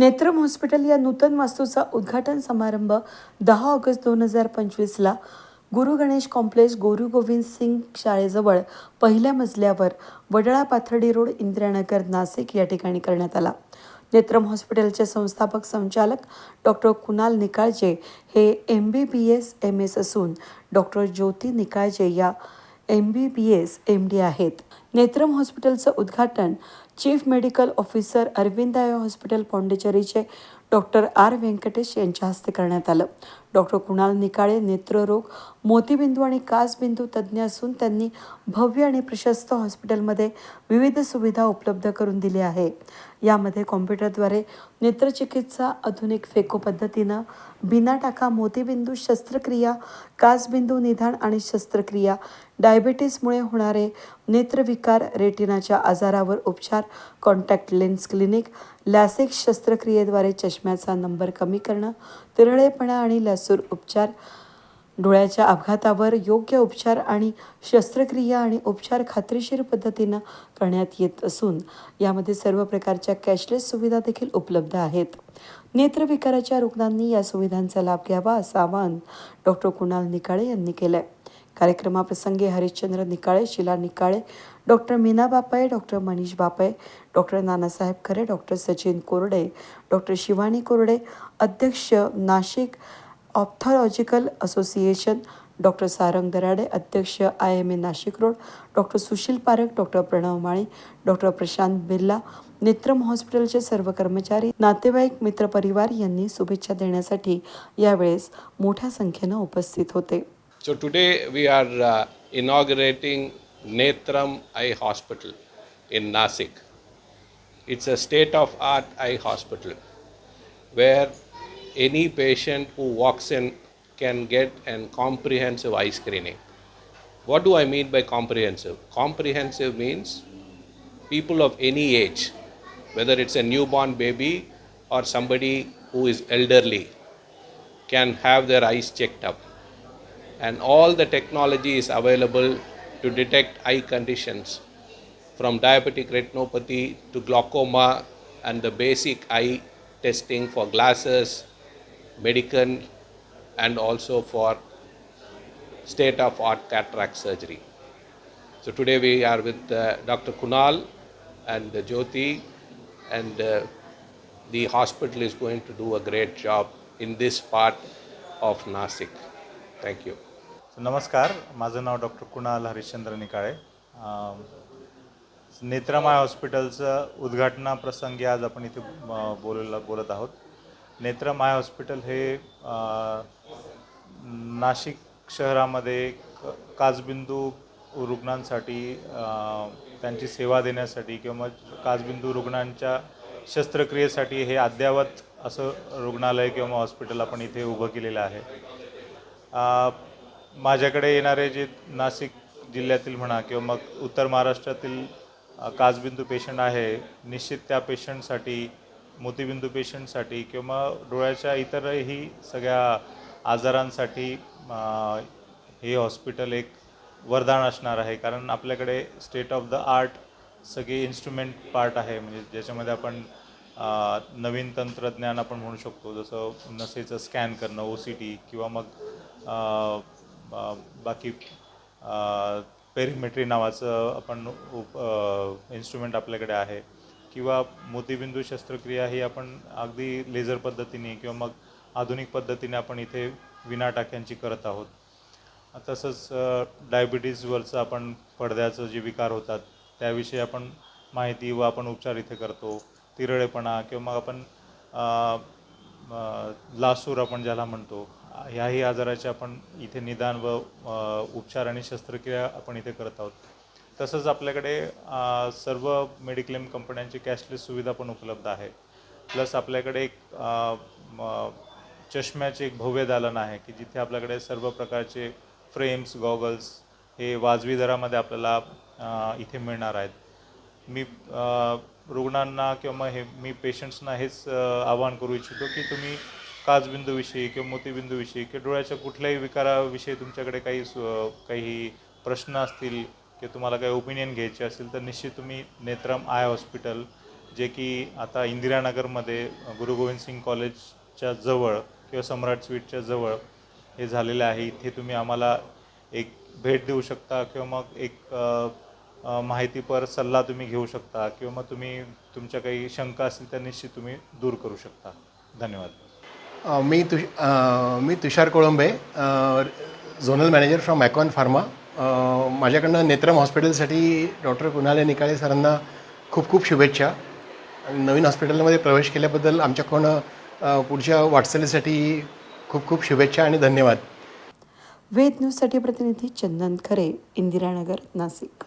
नेत्रम hospital या नूतन वास्तूचा उद्घाटन समारंभ दहा ऑगस्ट दोन हजार पंचवीसला. गुरु गणेश कॉम्प्लेक्स गुरु गोविंद सिंग शाळेजवळ पहिल्या मजल्यावर वडळा पाथर्डी रोड इंदिरानगर नाशिक या ठिकाणी करण्यात आला. नेत्रम हॉस्पिटलचे संस्थापक संचालक डॉक्टर कुणाल निकाळजे हे M B B S M S असून डॉक्टर ज्योती निकाळजे या M B B S M D आहेत. नेत्रम हॉस्पिटलचं उद्घाटन chief medical officer Aravind eye hospital पॉंडिचेरीचे doctor R Venkatesh यांच्या हस्ते करण्यात आलं. डॉक्टर कुणाल निकाळे नेत्ररोग मोतीबिंदू आणि कासबिंदू तज्ज्ञ असून त्यांनी भव्य आणि प्रशस्त हॉस्पिटलमध्ये विविध सुविधा उपलब्ध करून दिली आहे. यामध्ये कॉम्प्युटरद्वारे नेत्रचिकित्सा आधुनिक फेको पद्धतीनं बिना टाका मोतीबिंदू शस्त्रक्रिया कासबिंदू निधान आणि शस्त्रक्रिया डायबिटीसमुळे होणारे नेत्रविकार रेटिनाच्या आजारावर उपचार कॉन्टॅक्ट लेन्स क्लिनिक लॅसिक शस्त्रक्रियेद्वारे चष्म्याचा नंबर कमी करणं तिरळेपणा आणि लॅसूर उपचार डोळ्याच्या अपघातावर योग्य उपचार आणि शस्त्रक्रिया आणि उपचार खात्रीशीर पद्धतीनं करण्यात येत असून यामध्ये सर्व प्रकारच्या कॅशलेस सुविधा देखील उपलब्ध आहेत. नेत्रविकाराच्या रुग्णांनी या सुविधांचा लाभ घ्यावा असं आवाहन डॉक्टर कुणाल निकाळे यांनी केलं आहे कार्यक्रमाप्रसंगी Harishchandra Nikale Shila Nikale doctor Meena Bapay doctor Manish Bapaye doctor Nanasaheb खरे डॉक्टर सचिन कोरडे डॉक्टर शिवानी कोरडे अध्यक्ष Nashik ophthalmological association doctor Sarang Darade अध्यक्ष I M A Nashik road doctor Sushil Parakh doctor Pranav Mali doctor Prashant Birla Netram हॉस्पिटलचे सर्व कर्मचारी नातेवाईक मित्रपरिवार यांनी शुभेच्छा देण्यासाठी यावेळेस मोठ्या संख्येनं उपस्थित होते. So today we are uh, inaugurating Netram Eye Hospital in Nasik. It's a state of art eye hospital where any patient who walks in can get an comprehensive eye screening. What do I mean by comprehensive? Comprehensive means people of any age, whether it's a newborn baby or somebody who is elderly, can have their eyes checked up and all the technology is available to detect eye conditions from diabetic retinopathy to glaucoma and the basic eye testing for glasses medical and also for state of art cataract surgery. So today we are with uh, dr kunal and uh, jyoti and uh, the hospital is going to do a great job in this part of nasik. Thank you नमस्कार माझं नाव doctor Kunal Harishchandra Nikale. नेत्रमाय हॉस्पिटलचं उद्घाटनाप्रसंगी आज आपण इथे बोलला बोलत आहोत. नेत्रमाय हॉस्पिटल हे नाशिक शहरामध्ये काजबिंदू रुग्णांसाठी त्यांची सेवा देण्यासाठी किंवा काजबिंदू रुग्णांच्या शस्त्रक्रियेसाठी हे अद्ययावत असं रुग्णालय किंवा हॉस्पिटल आपण इथे उभं केलेलं आहे. माझ्याकडे येणारे जे नाशिक जिल्ह्यातील म्हणा किंवा मग उत्तर महाराष्ट्रातील काचबिंदू पेशंट आहे निश्चित त्या पेशंटसाठी मोतीबिंदू पेशंटसाठी किंवा डोळ्याच्या इतरही सगळ्या आजारांसाठी हे हॉस्पिटल एक वरदान असणार आहे. कारण आपल्याकडे स्टेट ऑफ द आर्ट सगळे इन्स्ट्रुमेंट पार्ट आहे. म्हणजे ज्याच्यामध्ये आपण नवीन तंत्रज्ञान आपण म्हणू शकतो. जसं नसेचं स्कॅन करणं ओ सी टी किंवा मग बाकी पेरिमेट्री नावाचं आपण उप इन्स्ट्रुमेंट आपल्याकडे आहे. किंवा मोतीबिंदू शस्त्रक्रिया ही आपण अगदी लेझर पद्धतीने किंवा मग आधुनिक पद्धतीने आपण इथे विना टाक्यांची करत आहोत. तसंच डायबिटीजवरचं आपण पडद्याचं जे विकार होतात त्याविषयी आपण माहिती व आपण उपचार इथे करतो. तिरळेपणा किंवा मग आपण लासूर आपण ज्याला म्हणतो ह्याही आजाराचे आपण इथे निदान व उपचार आणि शस्त्रक्रिया आपण इथे करत आहोत. तसंच आपल्याकडे सर्व मेडिक्लेम कंपन्यांची कॅशलेस सुविधा पण उपलब्ध आहे. प्लस आपल्याकडे एक चष्म्याचे एक भव्य दालन आहे की जिथे आपल्याकडे सर्व प्रकारचे फ्रेम्स गॉगल्स हे वाजवी दरामध्ये आपल्याला इथे मिळणार आहेत. मी रुग्णांना किंवा मग हे मी पेशंट्सना हेच आवाहन करू इच्छितो की तुम्ही काचबिंदूविषयी किंवा मोतीबिंदूविषयी किंवा डोळ्याच्या कुठल्याही विकाराविषयी तुमच्याकडे काही काही प्रश्न असतील किंवा तुम्हाला काही ओपिनियन घ्यायचे असेल तर निश्चित तुम्ही नेत्रम आय हॉस्पिटल जे की आता इंदिरानगरमध्ये गुरु गोविंद सिंग कॉलेजच्या जवळ किंवा सम्राट स्वीटच्या जवळ हे झालेलं आहे. इथे तुम्ही आम्हाला एक भेट देऊ शकता किंवा मग एक माहितीपर सल्ला तुम्ही घेऊ शकता किंवा मग तुम्ही तुमच्या काही शंका असतील त्या निश्चित तुम्ही दूर करू शकता. धन्यवाद. मी तुष मी Tushar Kolambe zonal manager from Macon pharma. माझ्याकडनं नेत्रम हॉस्पिटलसाठी डॉक्टर कुणाले निकाळे सरांना खूप खूप शुभेच्छा. आणि नवीन हॉस्पिटलमध्ये प्रवेश केल्याबद्दल आमच्याकडून अ, पुढच्या वाटचालीसाठी खूप खूप शुभेच्छा आणि धन्यवाद. वेद न्यूजसाठी प्रतिनिधी चंदन खरे इंदिरानगर नाशिक.